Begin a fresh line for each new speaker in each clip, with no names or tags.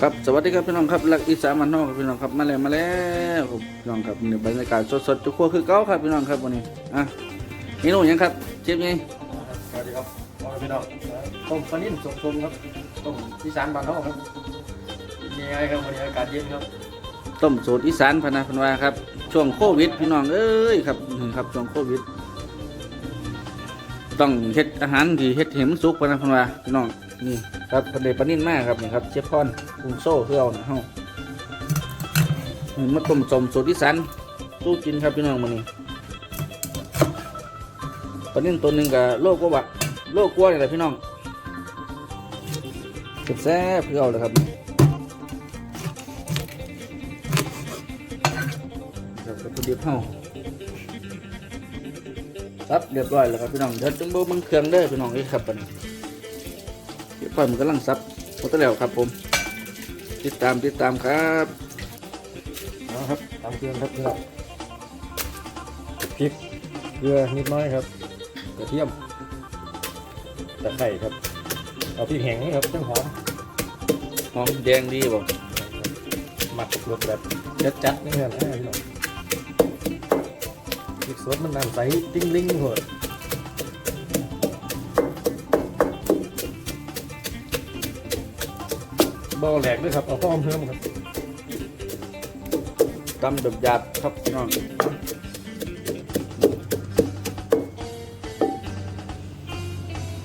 ครับสวัสดีครับพี่น้องครับรักอีสานมันนอกครับพี่น้องครับมาแล้วมาแล้วครับพี่น้องครับนี่บรรยากาศสดๆจุกครัวคือเก้าครับพี่น้องครับวันนี้อะเมนูหยังครับเชฟนี่
สวัสดีครับพ่อแม่พี่น้องต้มปลานิ่มสมๆครับต้มที่สานบ้านเฮาครับนี่ไงครับวันนี้อากาศเย็นครับ
ต้มสูตรอีสานพะนาพันวาครับช่วงโควิดพี่น้องเอ้ยครับนี่ครับช่วงโควิด ต้องเฮ็ดอาหารที่เฮ็ดเห็นมันสุกพะนาพันวาพี่น้อง นี่ครับทะเลปลานิ่นมากครับนี่ครับเชฟพอนกรุงโซ่เพื่อเอาเฮานี่มาต้มสมสูตรอีสานสู้กินครับพี่น้องมื้อนี้ปลานิ่นตัวหนึ่งกับโลกว่าบะโลกกว่านี่แหละพี่น้องแซ่บเพื่อเอาเลยครับเดี๋ยวกับตัวเดียวเฮาครับเรียบร้อยแล้วครับพี่น้องเดี๋ยวจึงโบมังเครื่องเด้อพี่น้องนี่ครับปัน วปล่อยมันกำลังซับหมดแล้วครับผม ติดตามติดตามครับ
เอาครับตามเครื่องครับพี่น้องพริกเกลือนิดน้อยครับกระเทียมตะไคร้ครับเอาพริกแห้งนี่ครับจังหอม
หอมแดงดีบ่
หมักรสแบบจัดๆนี่ครับอ่าพี่น้องพริกสดมันน้ำใสติ้งลิงๆโหด บ่แหลกด้วยครับเอาข้อมเพิ่มครับ
ตำแบบหยาบครับพี่น้อง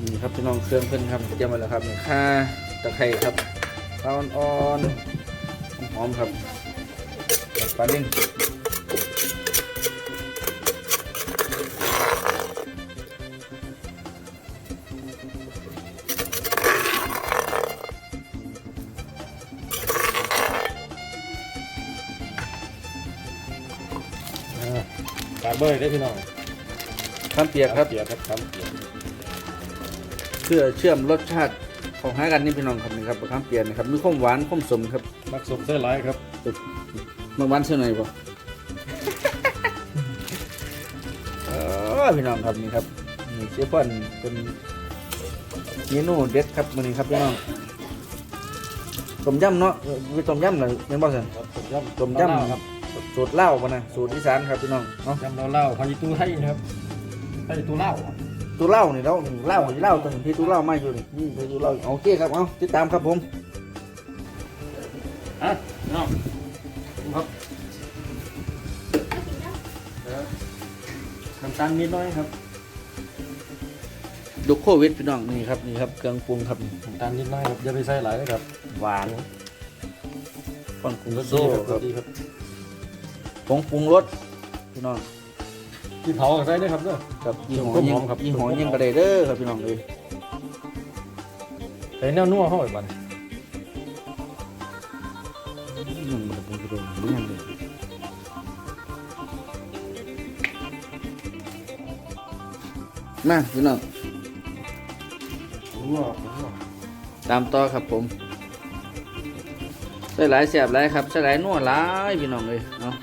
นี่ครับพี่น้องเครื่องเพิ่นครับเตรียมไว้แล้วครับนี่ข่าตะไคร้ครับข้าวอ่อนๆหอมครับบปลาดิ้ง
เบอร์ได้พี่น้อง
ข้ามเปียกครับ
เปียกครับครับเปียก
เพื่อเชื่อมรสชาติของหากันนี่พี่น้องครับนี่ครับข้ามเปียกนะครับมีความหวานความสมครับ
มักสมเส้นร้ายครับ
บางวันเท่าไหร่บ่พี่น้องครับนี่ครับนี่เชฟพ่อนเป็นเมนูเด็ดครับมื้อนี้ครับพี่น้องต้มยำเนาะมีต้มยำเหรอแม่นบ่ซั่น
ครับต้มยำ
ต้มยำ
ครับ
สูตรเหล้าบ่นะสูตรอีสานครับพี่น้องเนาะ
ยำเหล้าๆพายิตูให้นะครับให้ตูเหล้า
ตัวเหล้านี่เราเหล้าเหล้าตัวนี้พี่ตัวเหล้าไม่อยู่นี่นี่พี่ตัวเหล้าโอเคครับเอาติดตามครับผม
อะน้องครับน้ำตาลนิดน้อยครับ
ดูโควิดพี่น้องนี่ครับนี่ครับเครื่องปรุงครับ
น้ำตาลนิดน้อยครับอย่าไปใส่หลายนะครับ หวาน
ฟังปรุง
รส
โซ่
ดีครับ
ผงปรุงรสพี่น้อง
ที่เผาก็ใส่ได้ครับเด้อ
ครับ ยี่ห้อ
ต้ม
ยิ
ห
ง
อมครับ
ยี่ห้อยิงกระเดเด้อครับพี่น้องเลย
ใส่แนวนัวเข้าไปบ้าน
ยังกระเดกระเดนี่ยังเลยมาพี่น้อง
นัวนัว
ตามต่อครับผมใส่หลายแสบหลายครับใส่หลายนัวหลายพี่น้องเลยเนาะ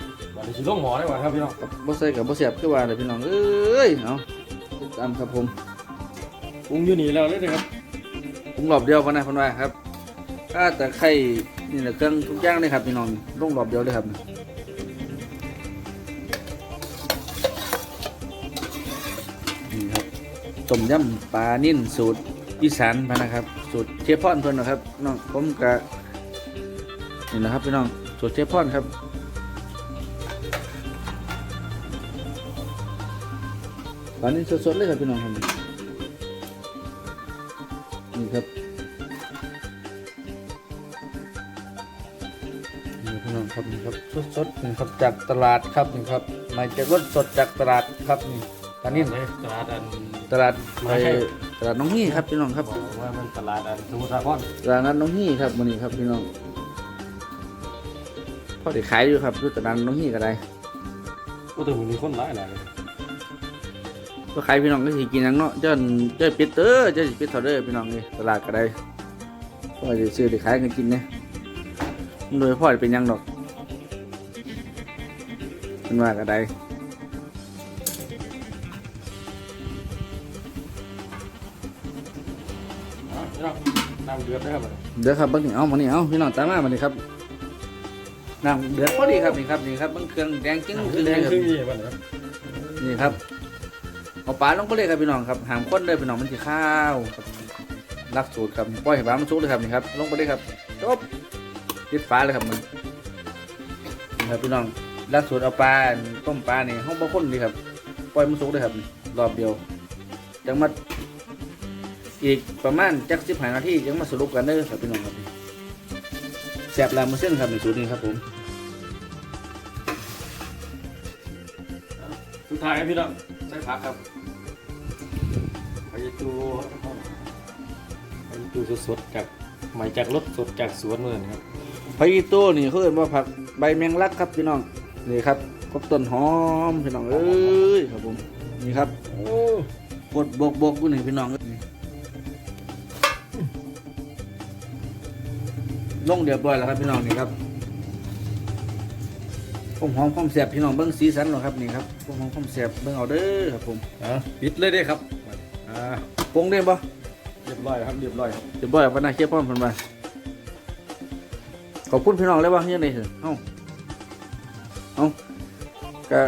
บ้านนี้สิลงหมอได้กว่าครับพี่น้อง
กับบ่ใส่กับบ่แสบคือว่าเลยพี่น้องเอ้ยเอาติดตามครับผม
ปรุงอยู่นี่แล้วเลยนะครับ
ปรุงรอบเดียวพอนะเพันว่าครับถ้าแต่ไข่นี่แหละเครื่องทุกอย่างเลยครับพี่น้องลงรอบเดียวเลยครับนี่ครับต้มยำปลานิ่นสูตรอีสานพะนะครับ สูตรเชฟพอนเพิ่นนะครับน้องผมกะนี่นะครับพี่น้องสูตรเชฟพอนครับ ปลานิ่นสดๆเลยครับพี่น้องครับนี่ครับนี่พี่น้องครับนี่ครับสดๆนี่ครับจากตลาดครับนี่ครับมาจากรถสดจากตลาดครับนี่ตอนนี้
เลยตลาดอัน
ตลาด
ไม่
ไป
ใช่
ตลาดน้องฮี่ครับพี่น้องครับ
บอกว่ามันตลาดอันสมุทรสาคร
ตลาดนัดน้องฮี่ครับวันนี้ครับพี่น้องพอได้ขายอยู่ครับอยู่ตลาดน้องฮี่ก็ได้
ก็ถึงมีคนหลายหลายเลย
ก็ขายพี่น้องก็สิกินหยังเนาะเจ้าเจ้าปิดเด้อเจ้าสิปิดเท่าเด้อพี่น้องนี่ตลาดก็ได้ก็ได้ซื้อได้ขายกันกินเนี่ยโดยพ่อได้เป็นหยังดอกเป็นว่าก็ได้
อะพี่น้องน้น้ำเดือดนะครับ
เดือดครับเบิ้งนี่เอามานี่เอาพี่น้องตามมามานี่ครับน้ำเดือดพอดีครับนี่ครับนี่ครับเบิ้งเครื่องแดงจึ้ง
น้ำ
ขึ้น
แด
เลย
ง
ครับ
ครึ่งนี่มันนะครับ
นี่ครับ เอาปลาลงไปเลยครับพี่น้องครับหามข้นเลยพี่น้องมันจะข้าวครับรักสูตรครับปล่อยให้ปลามันสุกเลยครับนี่ครับลงไปเลยครับจบปิดฝาเลยครับมันนี่ครับพี่น้องรักสูตรเอาปลาต้มปลานี่ห้องบะข้นดีครับปล่อยมันสุกเลยครับรอบเดียวจังมาอีกประมาณจักสิบห้านาทีจังมาสรุปกันเด้อครับพี่น้องครับแสบลามือเส้นครับในสูตรนี้ครับผม
สุดท้ายครับพี่น้องใส่ผักครับ ไปตูไปตูสดๆจากใหม่จากรถสดจากสวนเลยนะครับ
พายีโต้นี่เขาเรียกว่าผักใบแมงลักครับพี่น้องนี่ครับครบต้นหอมพี่น้องเอ้ยครับผมนี่ครับ
โอ้
บดบกบกกูนี่พี่น้องเอ้ยลงเรียบร้อยแล้วครับพี่น้องนี่ครับผมหอมความแสบพี่น้องเบิ้งสีสันหรอครับนี่ครับผมหอมความแสบเบิ้งเอาเด้อครับผม
อะปิดเลยเด้ครับ อ่า
ปรุงได้ปะ
เรียบร้อยครับเรียบร้อยครับ
เรียบร้อยพนักเชี่ยป้อมเพันมาขอบคุณพี่น้องเลยว่าเฮียไหนเถอะเอ้าเอ้าก็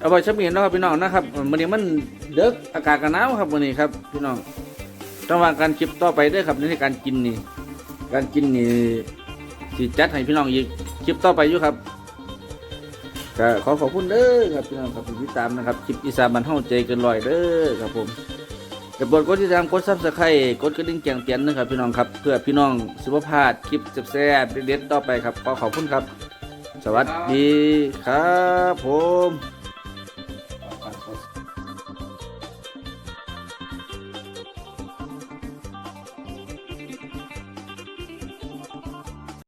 เอาไปชับเห็นเนาะครับพี่น้องนะครับวันนี้มันเด็กอากาศกันหนาวครับวันนี้ครับ พี่น้องต้องวางการคลิปต่อไปเด้วยครับในการกินนี่ การกินนี่สิจัดให้พี่น้องอีกคลิปต่อไปอยู่ครับก็ขอขอบคุณเด้อครับพี่น้องครับที่ติดตามนะครับคลิปอีสานบันเทาใจเกินร้อยเด้อครับผม กดกดติดตามกดซับสไครต์กดกระดิ่งแจ้งเตือนนะครับพี่น้องครับเพื่อพี่น้องสุภาพคลิปแซ่บๆเด็ดๆต่อไปครับขอขอบคุณครับ สวัสดีครับผม